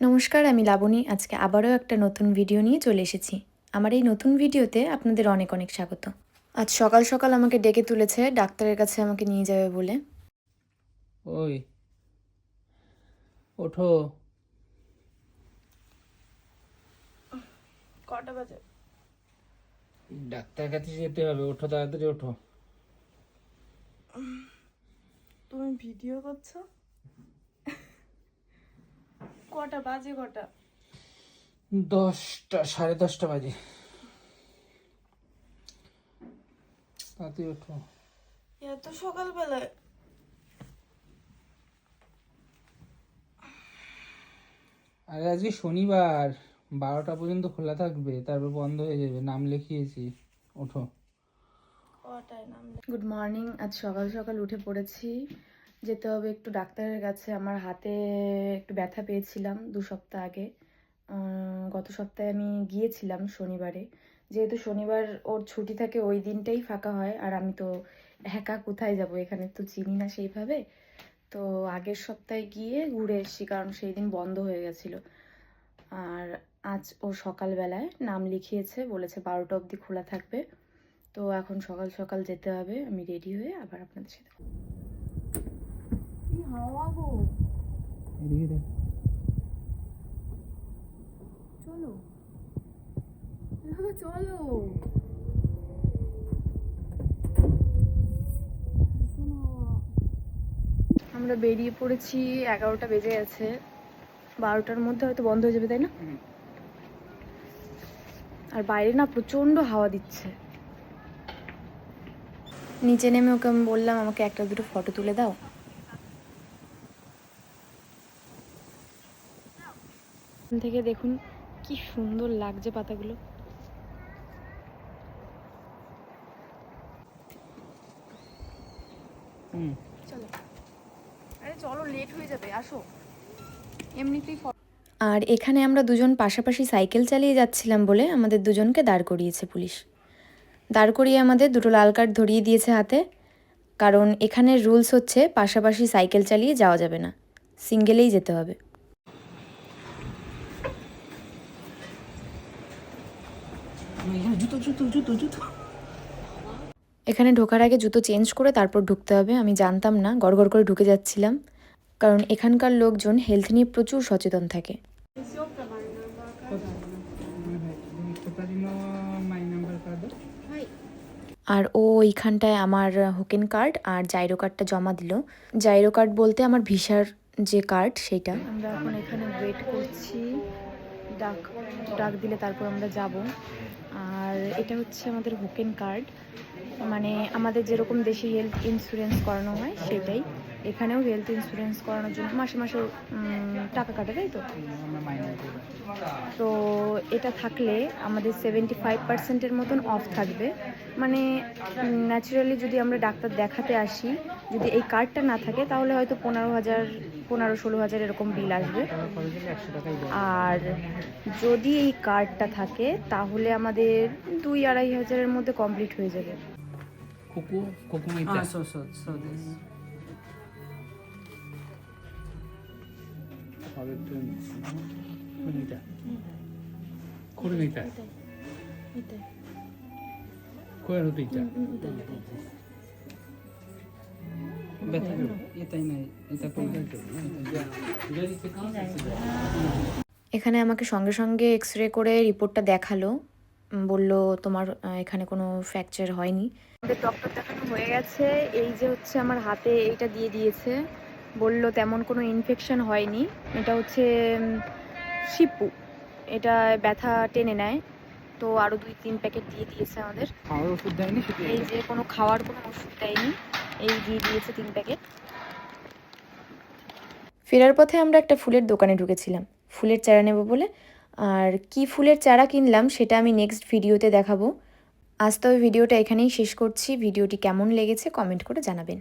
নমস্কার আমি লাবণী। আজকে আবারও একটা নতুন ভিডিও নিয়ে চলে এসেছি। আমার এই নতুন ভিডিওতে আপনাদের অনেক অনেক স্বাগত। আজ সকাল সকাল আমাকে ডেকে তুলেছে ডাক্তারের কাছে আমাকে নিয়ে যাবে বলে। ওই ওঠো। কটা বাজে? ডাক্তার কাছে যেতে হবে ওঠো তাড়াতাড়ি ওঠো। তুমি ভিডিও করছ? কটা বাজে কটা? দশটা সাড়ে দশটা বাজে। তাড়াতাড়ি ওঠো। এত সকালবেলায়। আরে আজকে শনিবার বারোটা পর্যন্ত খোলা থাকবে তারপর বন্ধ হয়ে যাবে নাম লিখিয়েছি। ওঠো। গুড মর্নিং আজ সকাল সকাল উঠে পড়েছি। যেতে হবে একটু ডাক্তারের কাছে। আমার হাতে একটু ব্যথা পেয়েছিলাম দু সপ্তাহ আগে। গত সপ্তাহে আমি গিয়েছিলাম শনিবারে। যেহেতু শনিবার ওর ছুটি থাকে, ওই দিনটাই ফাঁকা হয়। আর আমি তো একা কোথায় যাব? এখানে তো চিনি না সেইভাবে। তো আগের সপ্তাহে গিয়ে ঘুরে এসেছি, কারণ সেই দিন বন্ধ হয়ে গেছিল। আর আজ ও সকালবেলায় নাম লিখিয়েছে, বলেছে বারোটা অবধি খোলা থাকবে। তো এখন সকাল সকাল যেতে হবে। আমি রেডি হয়ে আবার আপনাদের সাথে হাওয়া গো এদিকে দেখ। চলো। চলো। আমরা বেরিয়ে পড়েছি এগারোটা বেজে গেছে। বারোটার মধ্যে হয়তো বন্ধ হয়ে যাবে তাই না? আর বাইরে না প্রচণ্ড হাওয়া দিচ্ছে। নিচে নেমে ওকে আমি বললাম আমাকে একটা দুটো ফটো তুলে দাও। থেকে দেখুন কি সুন্দর লাগছে পাতাগুলো। হুম। চলো। আরে চলো লেট হয়ে যাবে আসো। এমনিতেই আর এখানে আমরা দুজন পাশাপাশি সাইকেল চালিয়ে যাচ্ছিলাম বলে আমাদের দুজনকে দাঁড় করিয়েছে পুলিশ। দাঁড় করিয়ে আমাদের দুটো লাল কার্ড ধরিয়ে দিয়েছে হাতে কারণ এখানের রুলস হচ্ছে পাশাপাশি সাইকেল চালিয়ে যাওয়া যাবে না সিঙ্গেলেই যেতে হবে। জুতো জুতো জুতো জুতো। এখানে ঢোকার আগে জুতো চেঞ্জ করে তারপর ঢুকতে হবে আমি জানতাম না গড়গড় করে ঢুকে যাচ্ছিলাম। কারণ এখানকার লোকজন হেলথ নিয়ে প্রচুর সচেতন থাকে। আর ও ওইখানটায় আমার হোকেন কার্ড আর জাইরো কার্ডটা জমা দিল। জাইরো কার্ড বলতে আমার ভিসার যে কার্ড সেটা। আমরা এখন এখানে ওয়েট করছি। ডাক ডাক দিলে তারপর আমরা যাব। আর এটা হচ্ছে আমাদের হোকেন কার্ড মানে আমাদের যেরকম দেশে হেলথ ইন্স্যুরেন্স করানো হয়, সেটাই। এখানেও হেলথ ইন্স্যুরেন্স করানোর জন্য মাসে মাসে টাকা কাটে তাই তো? আমরা মাইনার করব তো এটা থাকলে আমাদের সেভেন্টি ফাইভ পার্সেন্টের মতন অফ থাকবে। মানে ন্যাচারালি যদি আমরা ডাক্তার দেখাতে আসি যদি এই কার্ডটা না থাকে তাহলে হয়তো পনেরো হাজার পনেরো ষোলো হাজার এরকম বিল আসবে। আর যদি এই কার্ডটা থাকে তাহলে আমাদের দুই আড়াই হাজারের মধ্যে কমপ্লিট হয়ে যাবে। ব্যথা এটাই নাই এটা কোনটা এখানে আমাকে সঙ্গে সঙ্গে এক্স রে করে রিপোর্টটা দেখাল। বলল তোমার এখানে কোনো ফ্র্যাকচার হয়নি। আমাদের ডক্টর দেখানো হয়ে গেছে। এই যে হচ্ছে আমার হাতে এইটা দিয়ে দিয়েছে। বলল তেমন কোনো ইনফেকশন হয়নি। এটা হচ্ছে শিপু। এটা ব্যথা টেনে নেয়। তো আরও দুই তিন প্যাকেট দিয়ে দিয়েছে আমাদের। খাওয়ার ওষুধ দেয়নি এই যে কোনো খাওয়ার কোনো ওষুধ দেয়নি। এই দিয়ে দিয়েছে তিন প্যাকেট। ফেরার পথে আমরা একটা ফুলের দোকানে ঢুকেছিলাম। ফুলের চারা নেব বলে। আর কি ফুলের চারা কিনলাম সেটা আমি নেক্সট ভিডিওতে দেখাবো। আজ তবে ভিডিওটা এখানেই শেষ করছি। ভিডিওটি কেমন লেগেছে কমেন্ট করে জানাবেন।